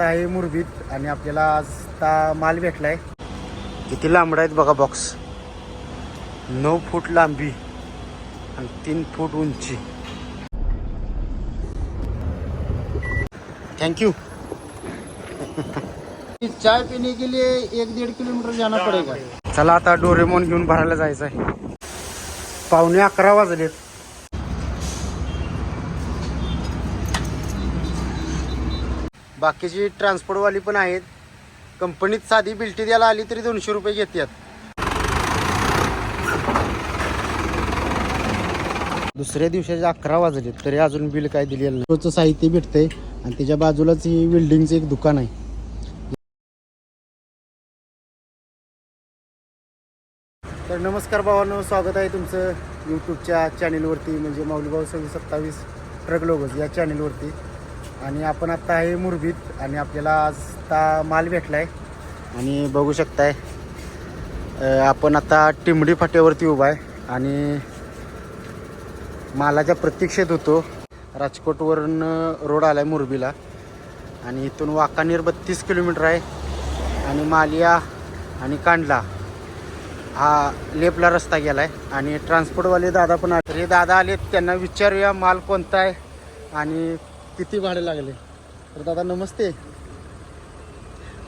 आता आहे मुरबीत आणि आपल्याला आज आता माल भेटलाय. किती लांबडा आहेत बघा बॉक्स नऊ फूट लांबी आणि तीन फूट उंची. थँक्यू चाय पिणे के लिए एक दीड किलोमीटर जाना पडेगा चला आता डोरेमोन घेऊन भरायला जायचं आहे पावणे अकरा वाजलेत. बाकीची ट्रान्सपोर्टवाली पण आहेत. कंपनीत साधी बिल्टी द्यायला आली तरी दोनशे रुपये घेतात दुसऱ्या दिवसाचे अकरा वाजले तरी अजून बिल काय दिलेलं नाही. साहित्य भेटतंय आणि त्याच्या बाजूलाच ही बिल्डिंगचं एक दुकान आहे. तर नमस्कार भावांनो स्वागत आहे तुमचं यूट्यूबच्या चॅनेलवरती म्हणजे माऊलीभाऊ सव्वीस सत्तावीस ट्रक लोगोज या चॅनेलवरती आणि आपण आत्ता आहे मुरबीत आणि आपल्याला आज आता माल भेटला आहे आणि बघू शकताय आपण आता टिंबडी फाट्यावरती उभा आहे आणि मालाच्या प्रतीक्षेत होतो. राजकोटवरून रोड आला आहे मुरबीला आणि इथून वाकानेर बत्तीस किलोमीटर आहे आणि मालिया आणि कांडला हा लेपला रस्ता गेला आहे आणि ट्रान्सपोर्टवाले दादा पण आले. हे दादा आले त्यांना विचारूया माल कोणता आहे आणि किती भाडे लागले? तर दादा नमस्ते.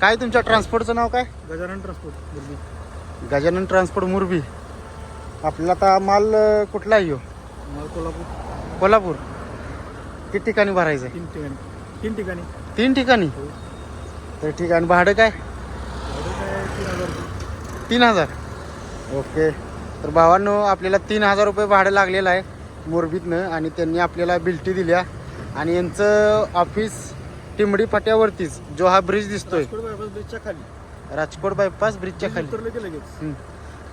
काय तुमच्या ट्रान्सपोर्टचं नाव काय? गजानन ट्रान्सपोर्ट गजानन ट्रान्सपोर्ट मुरबी. आपल्याला आता माल कुठला आहे ह्यो? माल कोल्हापूर. कोल्हापूर. किती ठिकाणी भरायचं आहे? तीन ठिकाणी. तीन ठिकाणी. तीन ठिकाणी? हो. तर ठीक आहे भाडं काय तीन हजार. ओके. तर भावांनो आपल्याला तीन हजार रुपये भाडं लागलेलं आहे मोरबीतनं आणि त्यांनी आपल्याला बिल्टी दिल्या. आणि यांचं ऑफिस टिंबडी फाट्यावरतीच जो हा ब्रिज दिसतोय. राजकोट बायपास ब्रिजच्या खाली. राजकोट बायपास ब्रिजच्या खाली. उतरलं की लगेच.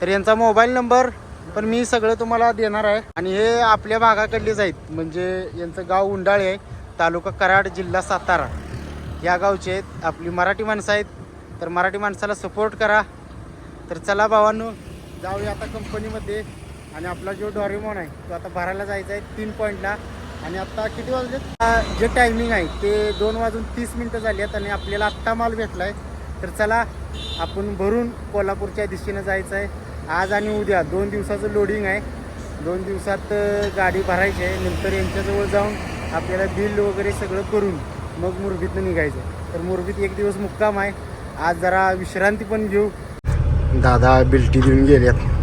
तर यांचा मोबाईल नंबर पण मी सगळं तुम्हाला देणार आहे. आणि हे आपल्या भागाकडलेच आहेत. म्हणजे यांचं गाव उंडाळे आहे तालुका कराड जिल्हा सातारा. या गावचे आहेत. आपली मराठी माणसं आहेत. तर मराठी माणसाला सपोर्ट करा. तर चला भावांनो जाऊया आता कंपनीमध्ये आणि आपला जो डॉरेमॉन आहे तो आता भरायला जायचा आहे तीन पॉईंटला आणि आता किती वाजले? जे टायमिंग आहे ते दोन वाजून तीस मिनटं झाली आहेत आणि आपल्याला आत्ता माल भेटला आहे तर चला आपण भरून कोल्हापूरच्या दिशेनं जायचं आहे आज आणि उद्या दोन दिवसाचं लोडिंग आहे. दोन दिवसात गाडी भरायची आहे. नंतर यांच्याजवळ जाऊन आपल्याला बिल वगैरे सगळं करून मग मुरबीतनं निघायचं आहे. तर मुरबीत एक दिवस मुक्काम आहे. आज जरा विश्रांती पण घेऊ. दादा बिलटी देऊन गेल्यात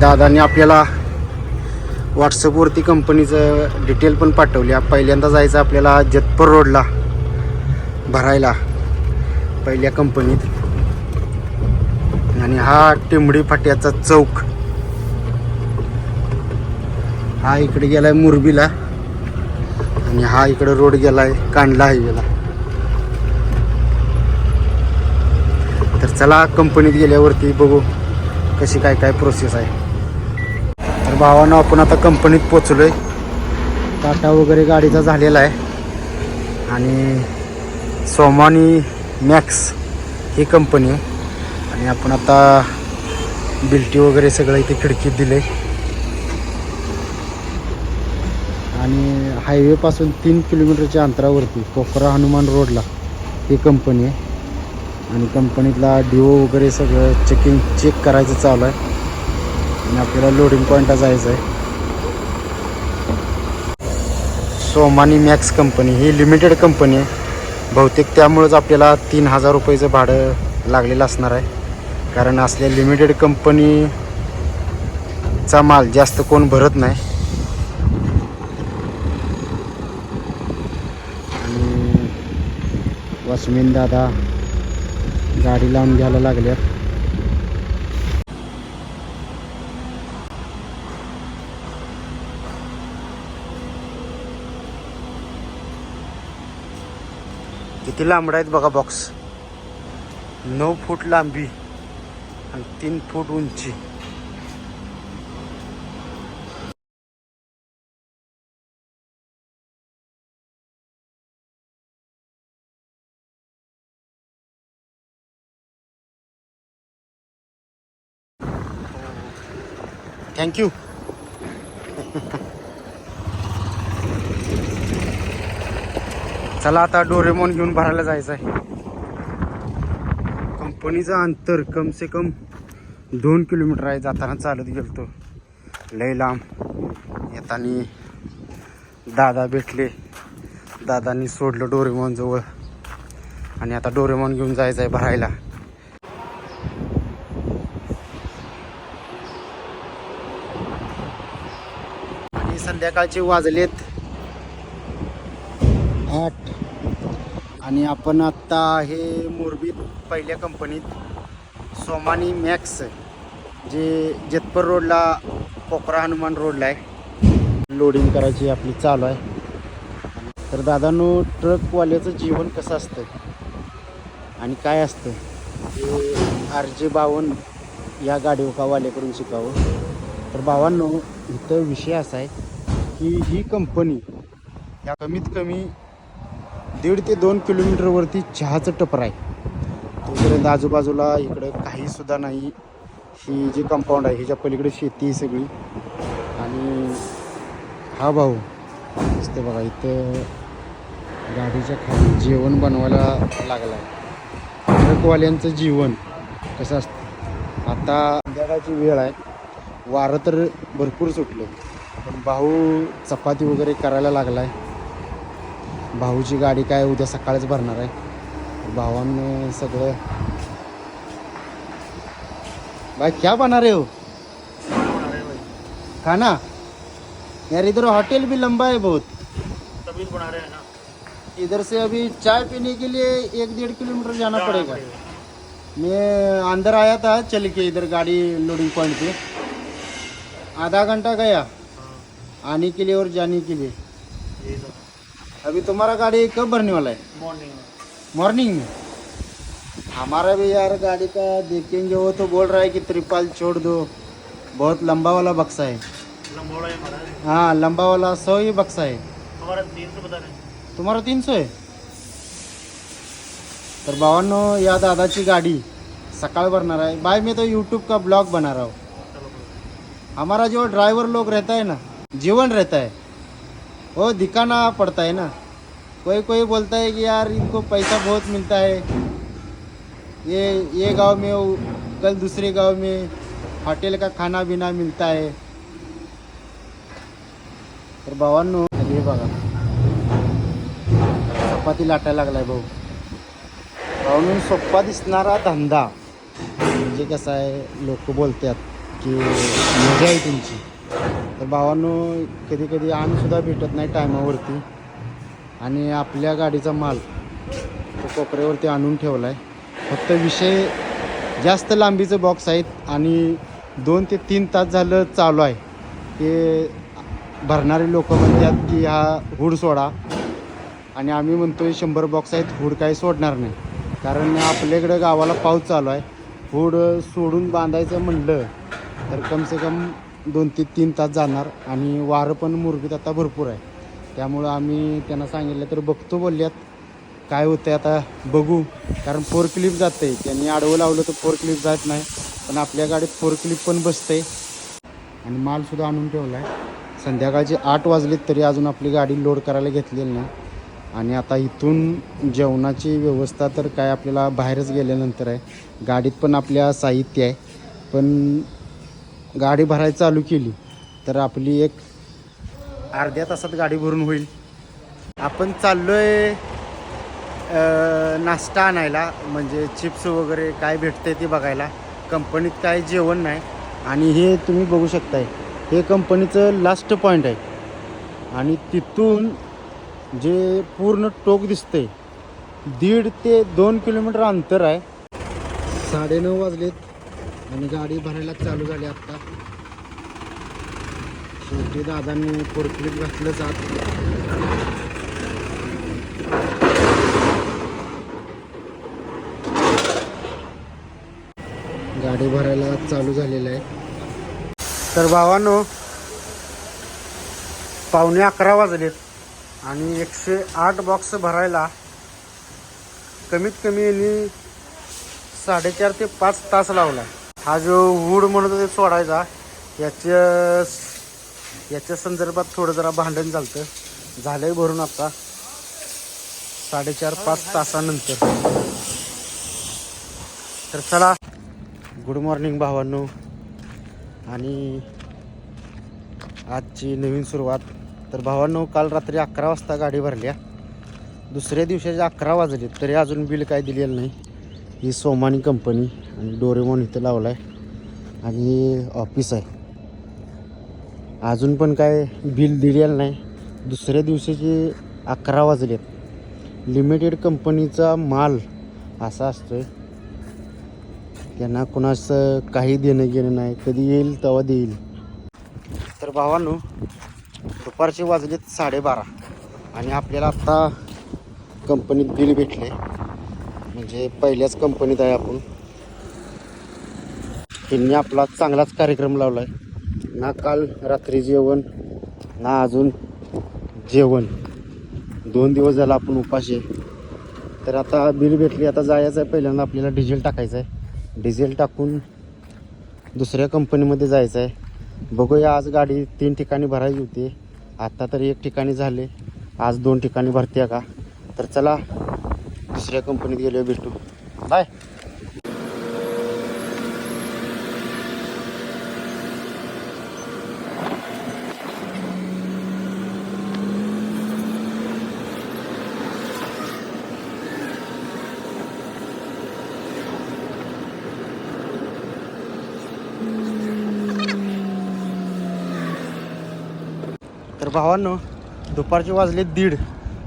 दादांनी आपल्याला व्हॉट्सअपवरती कंपनीचं डिटेल पण पाठवली. पहिल्यांदा जायचं आपल्याला जतपूर रोडला भरायला पहिल्या कंपनीत आणि हा टिंबडी फाट्याचा चौक. हा इकडे गेलाय मुरबीला. आणि हा इकडे रोड गेलाय कांडला हायवेला तर चला कंपनीत गेल्यावरती बघू कशी काय काय प्रोसेस आहे. भावानं आपण आता कंपनीत पोचलो आहे टाटा वगैरे गाडीचा झालेला आहे. आणि सोमानी मॅक्स ही कंपनी आहे. आणि आपण आता बिल्टी वगैरे सगळं इथे खिडकीत दिले आणि हायवेपासून तीन किलोमीटरच्या अंतरावरती पोखरा हनुमान रोडला ही कंपनी आहे. आणि कंपनीतला डिओ वगैरे सगळं चेकिंग चेक करायचं चालू आहे. आणि आपल्याला लोडिंग पॉईंटला जायचं आहे सोमानी मॅक्स कंपनी ही लिमिटेड कंपनी आहे. बहुतेक त्यामुळंच आपल्याला तीन हजार रुपयाचं भाडं लागलेलं असणार आहे. कारण असल्या लिमिटेड कंपनीचा माल जास्त कोण भरत नाही. आणि वसमीन दादा गाडी लावून घ्यायला लागल्यात. किती लांबडा आहेत बघा बॉक्स नऊ फूट लांबी आणि तीन फूट उंची. थँक्यू चला आता डोरेमॉन घेऊन भरायला जायचं आहे. कंपनीचं अंतर कम से कम दोन किलोमीटर आहे. जाताना चालत गेलतो. लय लांब. येताना दादा भेटले. दादांनी सोडलं डोरेमॉन जवळ. आणि आता डोरेमॉन घेऊन जायचं आहे भरायला. आणि संध्याकाळचे वाजलेत आठ आणि आपण आत्ता हे मोरबीत पहिल्या कंपनीत सोमानी मॅक्स जे जेतपर रोडला कोकरा हनुमान रोडला आहे. लोडिंग करायची आपली चालू आहे. तर दादांनो ट्रकवाल्याचं जीवन कसं असतं आणि काय असतं हे आर जे बावन या गाडीवाल्याकडून शिकावं. तर भावांनो इथं विषय असा आहे की ही कंपनी या कमीत कमी दीड ते दोन किलोमीटरवरती चहाचं टपर आहे. तोपर्यंत आजूबाजूला इकडं काहीसुद्धा नाही. ही जी कंपाऊंड आहे ह्याच्या पलीकडे शेती आहे सगळी. आणि हा भाऊ दिसते बघा इथं गाडीच्या खाली जेवण बनवायला लागला आहे ट्रकवाल्यांचं जीवन कसं असतं? आता संध्याकाळची वेळ आहे. वारं तर भरपूर सुटलं. पण भाऊ चपाती वगैरे करायला लागला आहे भाऊची गाडी काय उद्या सकाळीच भरणार आहे. भावानं सगळं भाई क्या बना रहे हो? खाना? यार इधर होटल भी लंबा है बहुत। तभी बना रहे हैं ना इधर से अभी चाय पीने के लिए एक डेढ़ किलोमीटर जाना पड़ेगा। मैं अंदर आया था चल के इधर गाड़ी लोडिंग पॉइंट पे। आधा घंटा गया। आने के लिए और जाने के लिए। अभी तुम्हारा गाड़ी कब भरने वाला है? मॉर्निंग मॉर्निंग में हमारा भी यार गाड़ी का देखेंगे वो तो बोल रहा है कि त्रिपाल छोड़ दो। बहुत लंबा वाला बक्सा है। है हमारा हाँ लंबा वाला सौ ही बक्सा है। हमारा तीन सौ बता रहे हैं। तुम्हारा तीन सौ आहे तर भावांनो या दादाची गाडी सकाळ भरणार आहे. बाय मैं तो यूट्यूब का ब्लॉग बना रहा हूँ। हमारा जो ड्राइवर लोग रहता है ना जीवन रहता है। वो दिखाना पड़ता है ना। कोई कोई बोलता है कि यार इनको पैसा बहुत मिलता है। ये ये गाँव में वो कल दूसरे गाँव में हॉटेल का खाना बिना मिलता है। तर भावांनो हे बघा चपाती लाटायला लागलाय भाऊ। भाऊन सोप्पा दिसणारा धंदा। कसं आहे, लोक बोलतात की मज़ा आहे तुमची. तर भावांनो कधी कधी आम्हीसुद्धा भेटत नाही टायमावरती. आणि आपल्या गाडीचा माल तो कोपऱ्यावरती आणून ठेवला आहे फक्त विषय जास्त लांबीचं बॉक्स आहेत आणि दोन ते तीन तास झालं चालू आहे. ते भरणारे लोक म्हणतात की हा हुड सोडा. आणि आम्ही म्हणतोय शंभर बॉक्स आहेत हुड काही सोडणार नाही. कारण आपल्याकडं गावाला पाऊस चालू आहे. हुड सोडून बांधायचं म्हणलं तर कम से कम दोन ते तीन तास जाणार आणि वारं पण मुरगीत आता भरपूर आहे. त्यामुळं आम्ही त्यांना सांगितलं तर बघतो बोलल्यात काय होतं आता बघू. कारण फोर क्लिप जाते त्यांनी आडवं लावलं तर फोर क्लिप जात नाही. पण आपल्या गाडीत फोर क्लिप पण बसते आणि मालसुद्धा आणून ठेवला आहे संध्याकाळचे आठ वाजलेत तरी अजून आपली गाडी लोड करायला घेतलेली नाही. आणि आता इथून जेवणाची व्यवस्था तर काय आपल्याला बाहेरच गेल्यानंतर आहे. गाडीत पण आपल्या साहित्य आहे. पण गाडी भरायला चालू केली तर आपली एक अर्ध्या तासात गाडी भरून होईल. आपण चाललो आहे नाश्ता आणायला म्हणजे चिप्स वगैरे काय भेटते ते बघायला. कंपनीत काय जेवण नाही. आणि हे तुम्ही बघू शकताय हे कंपनीचं लास्ट पॉईंट आहे. आणि तिथून जे पूर्ण टोक दिसतंय दीड ते दोन किलोमीटर अंतर आहे. साडेनऊ वाजलेत. आणि गाडी भरायला चालू झाली आत्ता शेवटी दादांनी पोरक्लिप घातलं जात. गाडी भरायला चालू झालेलं आहे. तर भावानो पावणे अकरा वाजलेत आणि एकशे आठ बॉक्स भरायला कमीत कमी यांनी साडेचार ते पाच तास लावला हा जो वूड म्हणत होते सोडायचा याच्या याच्या संदर्भात थोडं जरा भांडण झालं झालंय भरून आता. साडेचार पाच तासानंतर. तर चला. गुड मॉर्निंग भावांनो. आणि आजची नवीन सुरुवात. तर भावांनो काल रात्री अकरा वाजता गाडी भरल्या. दुसऱ्या दिवसाचे अकरा वाजले तरी अजून बिल काय दिलेलं नाही. ही सोमानी कंपनी आणि डोरेमॉन इथं लावला आहे आणि हे ऑफिस आहे. अजून पण काय बिल दिलेलं नाही. दुसऱ्या दिवशीचे अकरा वाजलेत. लिमिटेड कंपनीचा माल असा असतो आहे त्यांना कुणाचं काही देणं घेणं नाही. कधी येईल तेव्हा देईल. तर भावांनो दुपारचे वाजलेत साडेबारा. आणि आपल्याला आत्ता कंपनीत बिल भेटले म्हणजे पहिल्याच कंपनीत आहे आपण. त्यांनी आपला चांगलाच कार्यक्रम लावला आहे ना काल रात्री जेवण ना अजून जेवण. दोन दिवस झाला आपण उपाशी तर आता बिल भेटली आता जायचं आहे. पहिल्यांदा आपल्याला डिझेल टाकायचं आहे. डिझेल टाकून दुसऱ्या कंपनीमध्ये जायचं आहे. बघूया आज गाडी तीन ठिकाणी भरायची होती. आत्ता तर एक ठिकाणी झाले. आज दोन ठिकाणी भरते का? तर चला दुसऱ्या कंपनीत गेल्यावर भेटू. बाय तर भावांनो दुपारचे वाजले दीड.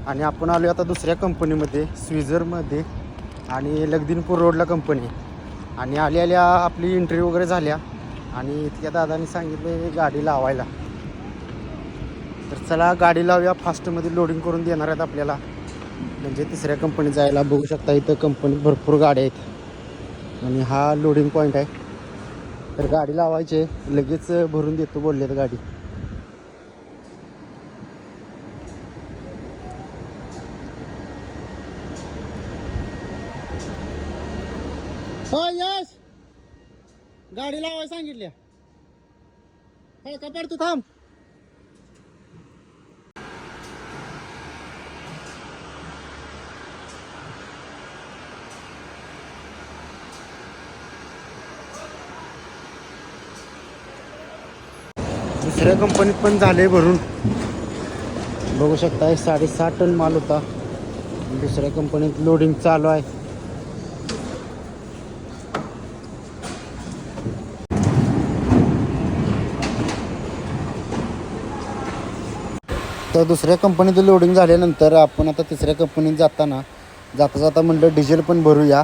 आणि आपण आलो आता दुसऱ्या कंपनीमध्ये स्विझरमध्ये आणि लगदिनपूर रोडला कंपनी आणि आल्या आल्या आपली इंटरव्ह्यू वगैरे झाल्या. आणि इथल्या दादानी सांगितले गाडी लावायला. तर चला गाडी लावूया. फास्टमध्ये लोडिंग करून देणार आहेत आपल्याला. म्हणजे तिसऱ्या कंपनीत जायला. बघू शकता इथं कंपनीत भरपूर गाड्या आहेत. आणि हा लोडिंग पॉईंट आहे. तर गाडी लावायचे लगेच भरून देतो बोललेत गाडी हो यश गाडी लावायला सांगितल्या. कपाड तू थांब. दुसऱ्या कंपनीत पण झाले भरून. बघू शकता साडेसात टन माल होता. दुसऱ्या कंपनीत लोडिंग चालू आहे. तर दुसऱ्या कंपनीत लोडिंग झाल्यानंतर आपण आता तिसऱ्या कंपनीत जाताना जाता जाता म्हणलं डिझेल पण भरूया.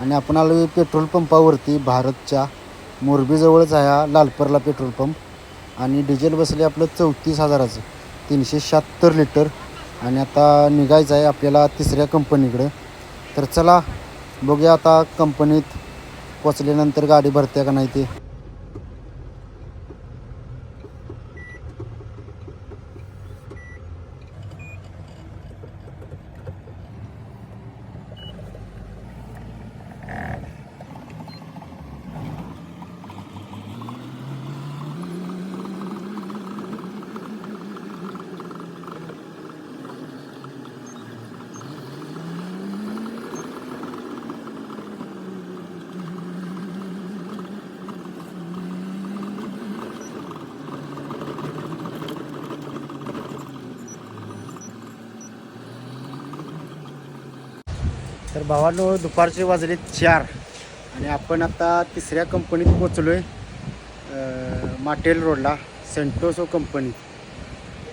आणि आपण आलो पेट्रोल पंपावरती भारतच्या मोरबीजवळच आहे हा लालपरला पेट्रोल पंप आणि डिझेल बसले आपलं चौतीस हजाराचं तीनशे शहात्तर लिटर आणि आता निघायचं आहे आपल्याला तिसऱ्या कंपनीकडं. तर चला बघूया आता कंपनीत पोचल्यानंतर गाडी भरते का नाही ते. तर भावानो दुपारचे वाजले चार आणि आपण आता तिसऱ्या कंपनीत पोचलो आहे माटेल रोडला सेंटोसो कंपनी.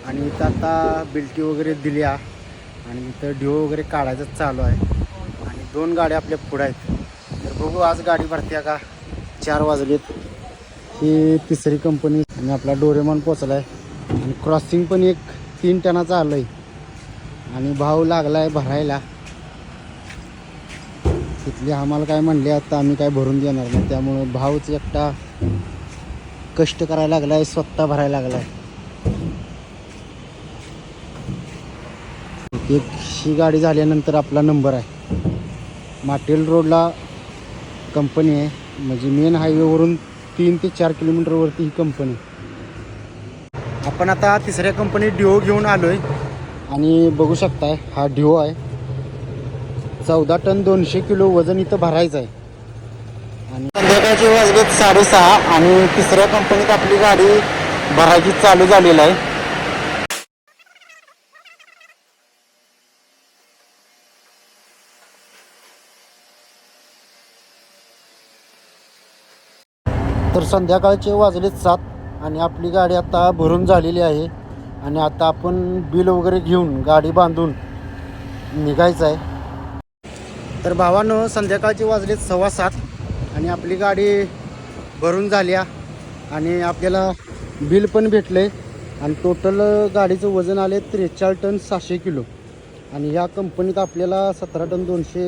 आणि इथं आता बिल्टी वगैरे दिल्या आणि इथं डिओ वगैरे काढायचं चालू आहे. आणि दोन गाड्या आपल्या पुढं आहेत. तर बघू आज गाडी भरत्या का? चार वाजलेत. ही तिसरी कंपनी आणि आपला डोरेमॉन पोचला आहे आणि क्रॉसिंग पण एक तीन टनाचा आलं आहे आणि भाव लागला आहे भरायला. तिथले आम्हाला काय म्हणले आता आम्ही काय भरून देणार नाही. त्यामुळं भावच एकटा कष्ट करायला लागला आहे स्वतः भरायला लागला आहे एक ही गाडी झाल्यानंतर आपला नंबर आहे. माटेल रोडला कंपनी आहे. म्हणजे मेन हायवेवरून तीन ते चार किलोमीटरवरती ही कंपनी आपण आता तिसऱ्या कंपनीत डिओ घेऊन आलो आहे आणि बघू शकताय हा डिओ आहे. चौदा टन दोनशे किलो वजन इथं भरायचं आहे. आणि संध्याकाळचे वाजलेत साडेसहा आणि तिसऱ्या कंपनीत आपली गाडी भरायची चालू झालेली आहे. तर संध्याकाळचे वाजलेत सात आणि आपली गाडी आता भरून झालेली आहे. आणि आता आपण बिल वगैरे घेऊन गाडी बांधून निघायचं आहे. तर भावानं संध्याकाळची वाजलेत सव्वा सात आणि आपली गाडी भरून झाल्या आणि आपल्याला बिल पण भेटलं. आहे आणि टोटल गाडीचं वजन आले त्रेचाळीस टन सहाशे किलो. आणि ह्या कंपनीत आपल्याला सतरा टन दोनशे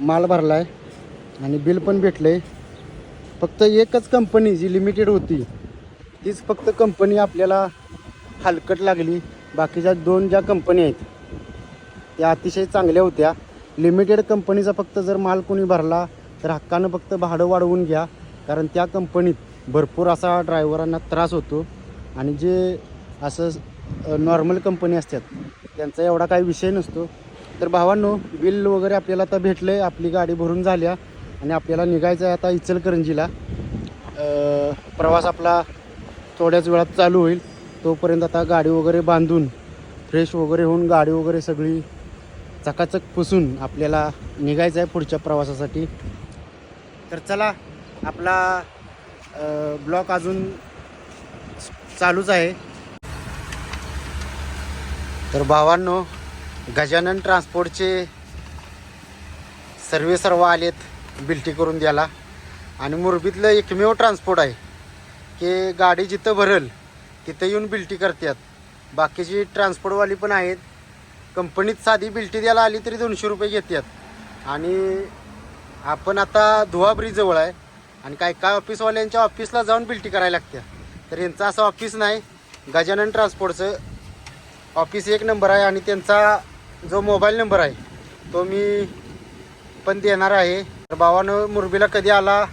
माल भरला आहे आणि बिल पण भेटलं आहे फक्त एकच कंपनी जी लिमिटेड होती तीच फक्त कंपनी आपल्याला हलकट लागली. बाकीच्या दोन ज्या कंपनी आहेत त्या अतिशय चांगल्या होत्या. लिमिटेड कंपनीचा फक्त जर माल कोणी भरला तर हक्कानं फक्त भाडं वाढवून घ्या. कारण त्या कंपनीत भरपूर असा ड्रायव्हरांना त्रास होतो. आणि जे असं नॉर्मल कंपनी असतात त्यांचा एवढा काही विषय नसतो. तर भावांनो बिल वगैरे आपल्याला आता भेटलं आहे आपली गाडी भरून झाल्या. आणि आपल्याला निघायचं आहे आता इचलकरंजीला. प्रवास आपला थोड्याच वेळात चालू होईल. तोपर्यंत आता गाडी वगैरे बांधून फ्रेश वगैरे होऊन गाडी वगैरे सगळी चकाचक पुसून आपल्याला निघायचं आहे पुढच्या प्रवासासाठी. तर चला आपला ब्लॉक अजून चालूच आहे. तर भावांनो गजानन ट्रान्सपोर्टचे सर्वे सर्व आलेत बिल्टी करून द्यायला. आणि मुरबीतलं एकमेव ट्रान्सपोर्ट आहे की गाडी जिथं भरल तिथं येऊन बिल्टी करतात. बाकीची ट्रान्सपोर्टवाली पण आहेत. कंपनीत साधी बिल्टी द्यायला आली तरी दोनशे रुपये घेतात आणि आपण आता धुवा ब्रिजजवळ आहे. आणि काय काय ऑफिसवाल्यांच्या ऑफिसला जाऊन बिल्टी करायला लागत्या. तर यांचं असं ऑफिस नाही गजानन ट्रान्सपोर्टचं ऑफिस एक नंबर आहे आणि त्यांचा जो मोबाईल नंबर आहे तो मी पण देणार आहे. तर भावानं मुरबीला कधी आला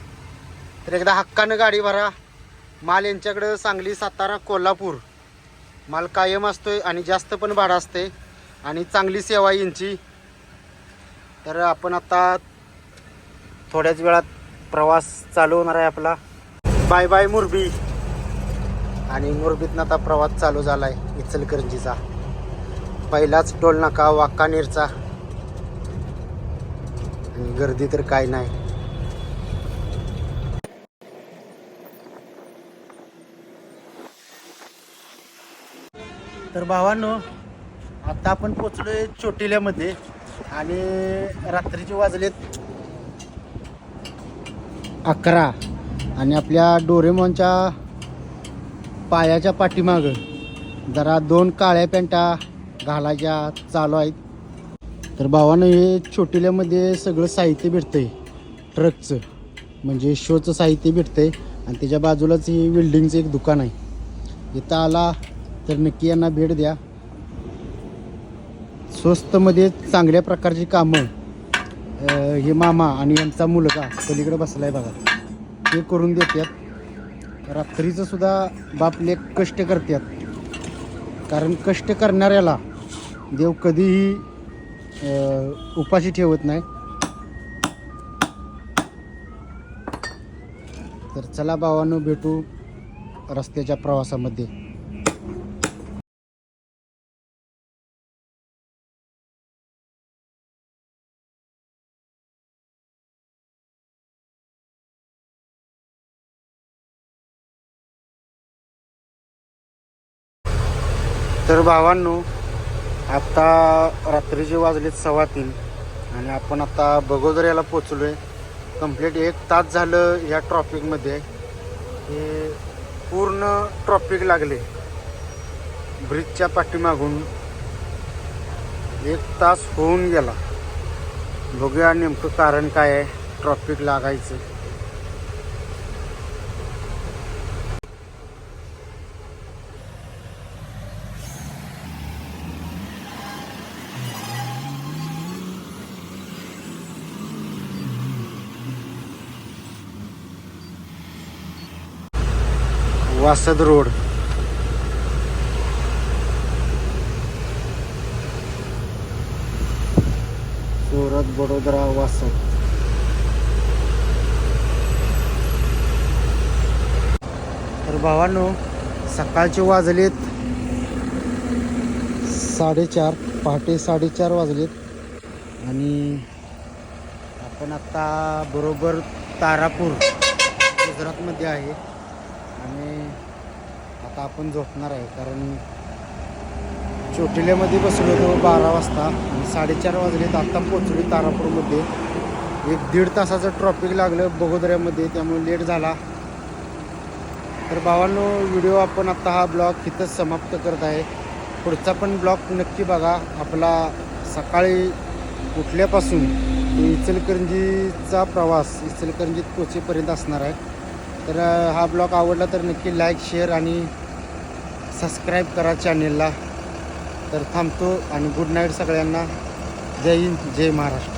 तर एकदा हक्कानं गाडी भरा. माल यांच्याकडं सांगली सातारा कोल्हापूर. माल कायम असतोय आणि जास्त पण भाडं असते आणि चांगली सेवा यांची. तर आपण आता थोड्याच वेळात प्रवास चालू होणार आहे आपला. बाय बाय मुरबी आणि मुरबीतनं आता प्रवास चालू झाला आहे इचलकरंजीचा. पहिलाच टोल नाका वाकानेरचा. आणि गर्दी तर काय नाही. तर भावांनो आता आपण पोचलोय चोटिल्यामध्ये आणि रात्रीचे वाजलेत अकरा. आणि आपल्या डोरेमॉनच्या पायाच्या पाठीमागं जरा दोन काळ्या पॅन्टा घालायच्या चालू आहेत. तर भावानं हे छोटिल्यामध्ये सगळं साहित्य भेटतंय ट्रकचं म्हणजे शोचं साहित्य भेटतंय आणि त्याच्या बाजूलाच ही बिल्डिंगचं एक दुकान आहे. इथं आला तर नक्की यांना भेट द्या. स्वस्तमध्ये चांगल्या प्रकारची कामं हे मामा आणि यांचा मुलगा पलीकडे आहे बघा. ते करून देतात रात्रीचं सुद्धा बापले कष्ट करतात कारण कष्ट करणाऱ्याला देव कधीही उपाशी ठेवत नाही. तर चला भावानं भेटू रस्त्याच्या प्रवासामध्ये. तर भावांनो आता रात्रीचे वाजलेत सव्वा तीन आणि आपण आता बगोदऱ्याला पोचलो आहे कंप्लीट एक तास झालं या ट्रॉफिकमध्ये हे पूर्ण ट्रॉफिक लागले. ब्रिजच्या पाठीमागून एक तास होऊन गेला. बघूया नेमकं कारण काय आहे ट्रॉफिक लागायचं. वासद रोड. सुरत वडोदरा वासद. तर भावांनो सकाळचे वाजलेत साडेचार पहाटे साडेचार वाजलेत. आणि आपण आत्ता बरोबर तारापूर गुजरातमध्ये आहे. आता आपण झोपणार आहे कारण चोटिल्यामध्ये बसलो होतो बारा वाजता आणि साडेचार वाजलेत. आत्ता पोचलो तारापूरमध्ये. एक दीड तासाचं ट्रॉफिक लागलं बगोदऱ्यामध्ये त्यामुळे लेट झाला. तर भावांनो व्हिडिओ आपण आत्ता हा ब्लॉग इथंच समाप्त करत आहे. पुढचा पण ब्लॉग नक्की बघा. आपला सकाळी उठल्यापासून इचलकरंजीचा प्रवास इचलकरंजीत पोचेपर्यंत असणार आहे. तर हा ब्लॉग आवडला तर नक्की लाईक शेअर आणि सबस्क्राईब करा चॅनेलला तर थांबतो आणि गुड नाईट सगळ्यांना. जय हिंद जय महाराष्ट्र.